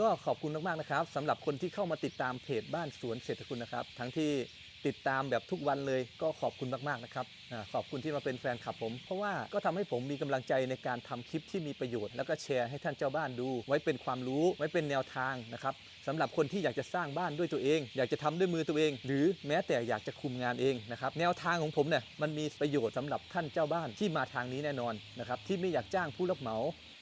ก็ขอบคุณมากๆนะครับสำหรับคนที่เข้ามาติดตามเพจบ้านสวนเศรษฐคุณนะครับ ทั้งที่ติดตามแบบทุกวันเลยก็ขอบคุณมากๆนะครับอาขอบคุณที่มาเป็นแฟนคลับผม เพราะว่าก็ทำให้ผมมีกำลังใจในการทำคลิปที่มีประโยชน์ แล้วก็แชร์ให้ท่านเจ้าบ้านดู ไว้เป็นความรู้ไว้เป็นแนวทางนะครับสำหรับคนที่อยากจะสร้างบ้านด้วยตัวเอง อยากจะทำด้วยมือตัวเอง หรือแม้แต่อยากจะคุมงานเองนะครับแนวทางของผมเนี่ยมันมีประโยชน์สำหรับท่านเจ้าบ้านที่มาทางนี้แน่นอนนะครับที่ไม่อยากจ้างผู้รับเหมา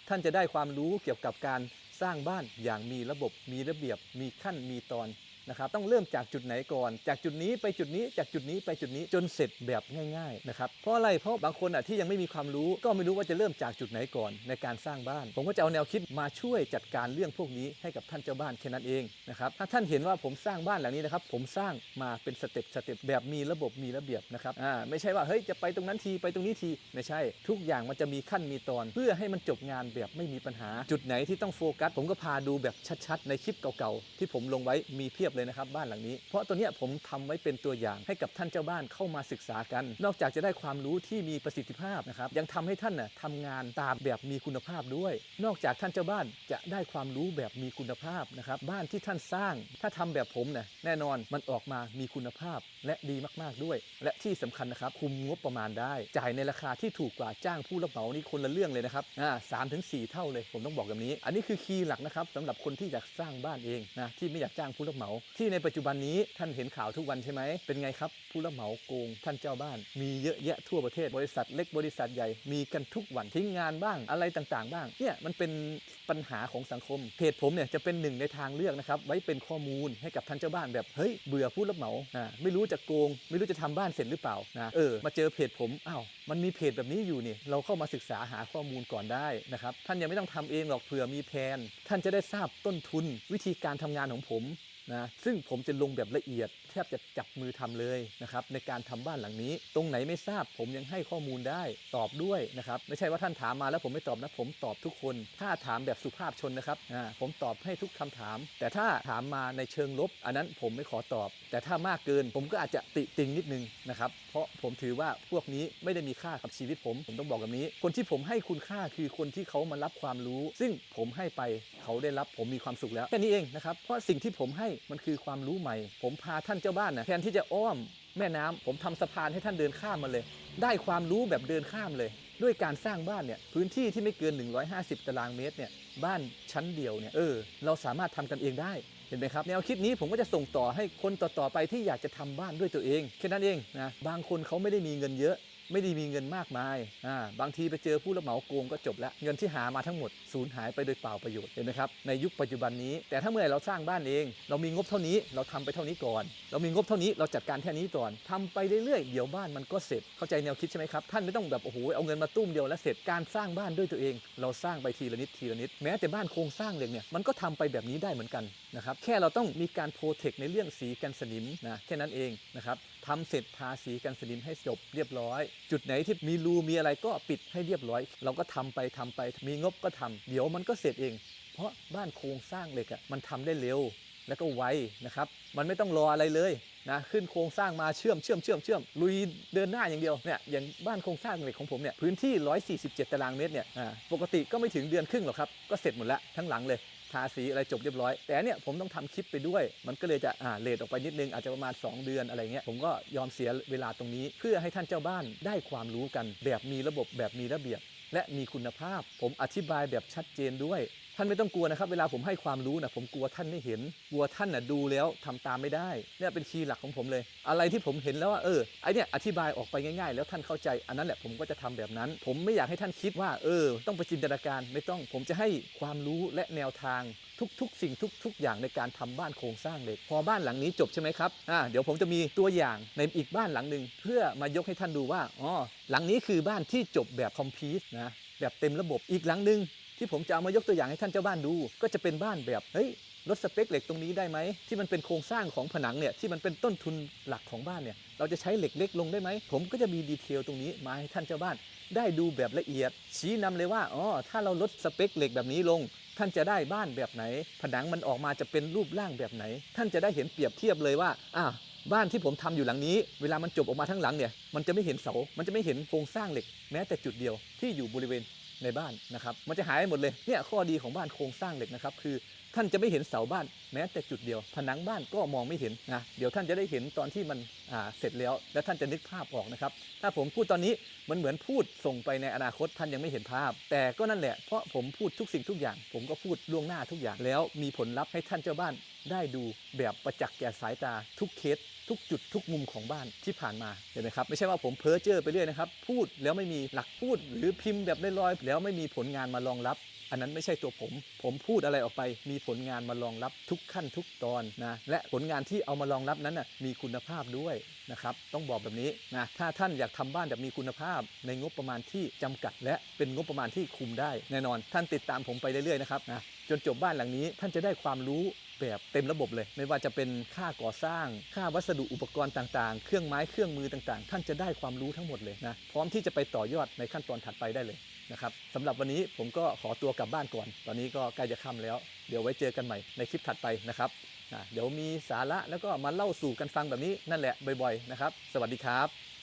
ท่านจะได้ความรู้เกี่ยวกับการ สร้างบ้านอย่างมีระบบมีระเบียบมีขั้นมีตอน นะครับต้องเริ่มจากจุดไหนก่อน จากจุดนี้ไปจุดนี้จากจุดนี้ไปจุดนี้จนเสร็จแบบง่ายๆนะครับเพราะอะไรเพราะบางคนอะที่ยังไม่มีความรู้ก็ไม่รู้ว่าจะเริ่มจากจุดไหนก่อนในการสร้างบ้าน ผมก็จะเอาแนวคิดมาช่วยจัดการเรื่องพวกนี้ให้กับท่านเจ้าบ้านแค่นั้นเองนะครับถ้าท่านเห็นว่าผมสร้างบ้านหลังนี้นะครับผมสร้างมาเป็นสเต็ปสเต็ปแบบมีระบบมีระเบียบนะครับอ่าไม่ใช่ว่าเฮ้ยจะไปตรงนั้นทีไปตรงนี้ทีไม่ใช่ ทุกอย่างมันจะมีขั้นมีตอน เพื่อให้มันจบงานแบบไม่มีปัญหา จุดไหนที่ต้องโฟกัส ผมก็พาดูแบบชัดๆ ในคลิปเก่าๆที่ผมลงไว้มีเพียบเลยนะครับบ้านหลังนี้ เพราะตัวเนี้ยผมทำไว้เป็นตัวอย่างให้กับท่านเจ้าบ้านเข้ามาศึกษากัน นอกจากจะได้ความรู้ที่มีประสิทธิภาพนะครับยังทำให้ท่านน่ะทำงานตามแบบมีคุณภาพด้วย นอกจากท่านเจ้าบ้านจะได้ความรู้แบบมีคุณภาพนะครับบ้านที่ท่านสร้าง ถ้าทำแบบผมเนี่ยแน่นอนมันออกมามีคุณภาพและดีมากๆด้วย และที่สำคัญนะครับคุมงบประมาณได้ จ่ายในราคาที่ถูกกว่าจ้างผู้รับเหมานี่คนละเรื่องเลยนะครับอ่าสามถึงสี่เท่าเลยผมต้องบอกแบบนี้ อันนี้คือคีย์หลักนะครับสำหรับคนที่อยากสร้างบ้านเองนะที่ไม่อยากจ้างผู้รับเหมาที่ในปัจจุบันนี้ท่านเห็นข่าวทุกวันใช่ไหม เป็นไงครับ ผู้รับเหมาโกงท่านเจ้าบ้าน มีเยอะแยะทั่วประเทศบริษัทเล็กบริษัทใหญ่มีกันทุกวันทิ้งงานบ้างอะไรต่างๆ บ้างเนี่ยมันเป็นปัญหาของสังคมเพจผมเนี่ยจะเป็นหนึ่งในทางเลือกนะครับไว้เป็นข้อมูลให้กับท่านเจ้าบ้านแบบเฮ้ยเบื่อผู้รับเหมาอ่าไม่รู้จะโกง ไม่รู้จะทำบ้านเสร็จหรือเปล่านะเออมาเจอเพจผมอ้าวมันมีเพจแบบนี้อยู่นี่เราเข้ามาศึกษาหาข้อมูลก่อนได้นะครับท่านยังไม่ต้องทำเองหรอกเผื่อมีแผน ท่านจะได้ทราบต้นทุนวิธีการทำงานของผม นะซึ่งผมจะลงแบบละเอียดแทบจะจับมือทำเลยนะครับในการทำบ้านหลังนี้ ตรงไหนไม่ทราบผมยังให้ข้อมูลได้ตอบด้วยนะครับไม่ใช่ว่าท่านถามมาแล้วผมไม่ตอบนะผมตอบทุกคน ถ้าถามแบบสุภาพชนนะครับอ่าผมตอบให้ทุกคำถาม แต่ถ้าถามมาในเชิงลบ อันนั้นผมไม่ขอตอบ แต่ถ้ามากเกินผมก็อาจจะติติงนิดนึงนะครับเพราะผมถือว่าพวกนี้ไม่ได้มีค่ากับชีวิตผมผมต้องบอกแบบนี้ คนที่ผมให้คุณค่าคือคนที่เขามารับความรู้ ซึ่งผมให้ไปเขาได้รับผมมีความสุขแล้วแค่นี้เองนะครับเพราะสิ่งที่ผมให้มันคือความรู้ใหม่ ผมพาท่านเจ้าบ้านนะแทนที่จะอ้อมแม่น้ำผมทำสะพานให้ท่านเดินข้ามมาเลย ได้ความรู้แบบเดินข้ามเลย ด้วยการสร้างบ้านเนี่ยพื้นที่ที่ไม่เกิน 150 ตารางเมตรเนี่ยบ้านชั้นเดียวเนี่ยเออเราสามารถทำกันเองได้เห็นไหมครับแนวคิดนี้ผมก็จะส่งต่อให้คนต่อๆไปที่อยากจะทำบ้านด้วยตัวเองแค่นั้นเองนะบางคนเขาไม่ได้มีเงินเยอะ ไม่ได้มีเงินมากมายอ่าบางทีไปเจอผู้รับเหมาโกงก็จบล้วเงินที่หามาทั้งหมดสูญหายไปโดยเปล่าประโยชน์เห็นไหมครับในยุคปัจจุบันนี้ แต่ถ้าเมื่อไหร่เราสร้างบ้านเอง เรามีงบเท่านี้เราทำไปเท่านี้ก่อน เรามีงบเท่านี้เราจัดการแค่นี้ก่อนทำไปเรื่อยๆเดี๋ยวบ้านมันก็เสร็จเข้าใจแนวคิดใช่ไหมครับท่านไม่ต้องแบบโอ้โหเอาเงินมาตุ้มเดียวแล้วเสร็จการสร้างบ้านด้วยตัวเอง เราสร้างไปทีละนิดทีละนิดแม้แต่บ้านโครงสร้างเหล็กเนี่ยมันก็ทำไปแบบนี้ได้เหมือนกันนะครับแค่เราต้องมีการโปรเทคในเรื่องสีกันสนิมนะแค่นั้นเองนะครับทำเสร็จทาสีกันสนิมให้จบเรียบร้อยจุดไหนที่มีรูมีอะไรก็ปิดให้เรียบร้อย เราก็ทำไปทำไป มีงบก็ทำเดี๋ยวมันก็เสร็จเอง เพราะบ้านโครงสร้างเหล็กอะมันทำได้เร็วแล้วก็ไวนะครับ มันไม่ต้องรออะไรเลยนะขึ้นโครงสร้างมาเชื่อมเชื่อมเชื่อมเชื่อมลุยเดินหน้าอย่างเดียวเนี่ยอย่างบ้านโครงสร้างเหล็กของผมเนี่ยพื้นที่ 147 ตารางเมตรเนี่ยปกติก็ไม่ถึงเดือนครึ่งหรอกครับ ก็เสร็จหมดแล้วทั้งหลังเลยาสีอะไรจบเรียบร้อย แต่เนี่ยผมต้องทำคลิปไปด้วย มันก็เลยจะอ่าเลทออกไปนิดนึงอาจจะประมาณ 2 เดือนอะไรเงี้ยผมก็ยอมเสียเวลาตรงนี้ เพื่อให้ท่านเจ้าบ้านได้ความรู้กัน แบบมีระบบแบบมีระเบียบ และมีคุณภาพ ผมอธิบายแบบชัดเจนด้วย ท่านไม่ต้องกลัวนะครับ เวลาผมให้ความรู้นะผมกลัวท่านไม่เห็น กลัวท่านนะดูแล้วทำตามไม่ได้เนี่ยเป็นคีย์หลักของผมเลย อะไรที่ผมเห็นแล้วว่าเออไอเนี่ยอธิบายออกไปง่าย ๆ แล้วท่านเข้าใจอันนั้นแหละผมก็จะทำแบบนั้น ผมไม่อยากให้ท่านคิดว่า เออ ต้องไปจินตนาการไม่ต้องผมจะให้ความรู้และแนวทางทุกๆ สิ่งทุก ๆ อย่างในการทำบ้านโครงสร้างเหล็กพอบ้านหลังนี้จบใช่ไหมครับอ่าเดี๋ยวผมจะมีตัวอย่างในอีกบ้านหลังหนึ่งเพื่อมายกให้ท่านดูว่าอ๋อหลังนี้คือบ้านที่จบแบบคอมพิวต์นะแบบเต็มระบบอีกหลังหนึ่ง ที่ผมจะเอามายกตัวอย่างให้ท่านเจ้าบ้านดู ก็จะเป็นบ้านแบบเฮ้ยลดสเปคเหล็กตรงนี้ได้ไหมที่มันเป็นโครงสร้างของผนังเนี่ยที่มันเป็นต้นทุนหลักของบ้านเนี่ยเราจะใช้เหล็กเล็กลงได้ไหมผมก็จะมีดีเทลตรงนี้มาให้ท่านเจ้าบ้าน ได้ดูแบบละเอียด ชี้นำเลยว่าอ๋อถ้าเราลดสเปคเหล็กแบบนี้ลง ท่านจะได้บ้านแบบไหน ผนังมันออกมาจะเป็นรูปร่างแบบไหน ท่านจะได้เห็นเปรียบเทียบเลยว่าอ่าบ้านที่ผมทำอยู่หลังนี้ เวลามันจบออกมาทั้งหลังเนี่ยมันจะไม่เห็นเสา มันจะไม่เห็นโครงสร้างเหล็กแม้แต่จุดเดียวที่อยู่บริเวณ ในบ้านนะครับ มันจะหายหมดเลยเนี่ยข้อดีของบ้านโครงสร้างเหล็กนะครับ คือ ท่านจะไม่เห็นเสาบ้านแม้แต่จุดเดียว ผนังบ้านก็มองไม่เห็นนะเดี๋ยวท่านจะได้เห็นตอนที่มันเสร็จแล้ว แล้วท่านจะนึกภาพออกนะครับ ถ้าผมพูดตอนนี้มันเหมือนพูดส่งไปในอนาคตท่านยังไม่เห็นภาพ แต่ก็นั่นแหละเพราะผมพูดทุกสิ่งทุกอย่าง ผมก็พูดล่วงหน้าทุกอย่างแล้ว มีผลลัพธ์ให้ท่านเจ้าบ้านได้ดูแบบประจักษ์แก่สายตาทุกเคสทุกจุดทุกมุมของบ้านที่ผ่านมาเห็นไหมครับไม่ใช่ว่าผมเพ้อเจ้อไปเรื่อยนะครับ พูดแล้วไม่มีหลักพูดหรือพิมพ์แบบลอยๆแล้วไม่มีผลงานมารองรับ อันนั้นไม่ใช่ตัวผม ผมพูดอะไรออกไป มีผลงานมารองรับทุกขั้นทุกตอนนะและผลงานที่เอามารองรับนั้นนะมีคุณภาพด้วยนะครับต้องบอกแบบนี้นะถ้าท่านอยากทำบ้านแบบมีคุณภาพ ในงบประมาณที่จำกัด และเป็นงบประมาณที่คุมได้ แน่นอน ท่านติดตามผมไปเรื่อยๆนะครับนะจนจบบ้านหลังนี้ท่านจะได้ความรู้แบบเต็มระบบเลย ไม่ว่าจะเป็นค่าก่อสร้าง ค่าวัสดุอุปกรณ์ต่างๆ เครื่องไม้เครื่องมือต่างๆ ท่านจะได้ความรู้ทั้งหมดเลยนะพร้อมที่จะไปต่อยอดในขั้นตอนถัดไปได้เลย นะครับสำหรับวันนี้ผมก็ขอตัวกลับบ้านก่อน ตอนนี้ก็ใกล้จะค่ำแล้ว เดี๋ยวไว้เจอกันใหม่ในคลิปถัดไปนะครับเดี๋ยวมีสาระแล้วก็มาเล่าสู่กันฟังแบบนี้นั่นแหละบ่อยๆนะครับ สวัสดีครับ